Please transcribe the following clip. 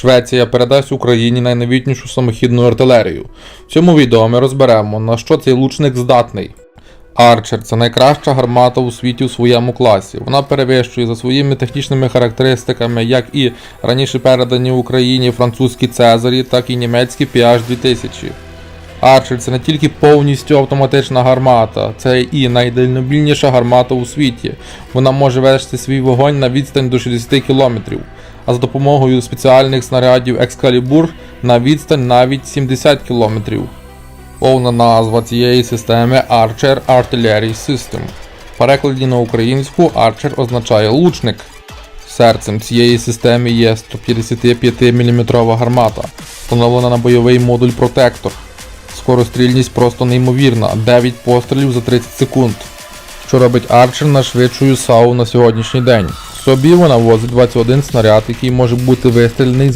Швеція передасть Україні найновітнішу самохідну артилерію. В цьому відео ми розберемо, на що цей лучник здатний. Арчер це найкраща гармата у світі у своєму класі. Вона перевищує за своїми технічними характеристиками як і раніше передані Україні французькі Цезарі, так і німецькі PH-2000. Арчер це не тільки повністю автоматична гармата, це і найдальнобільніша гармата у світі. Вона може вести свій вогонь на відстань до 60 км, а за допомогою спеціальних снарядів Excalibur на відстань навіть 70 км. Повна назва цієї системи Archer Artillery System. В перекладі на українську Archer означає лучник. Серцем цієї системи є 155 мм гармата, встановлена на бойовий модуль Протектор. Скорострільність просто неймовірна 9 пострілів за 30 секунд. Що робить Archer найшвидшою САУ на сьогоднішній день. Собі вона возить 21 снаряд, який може бути вистріляний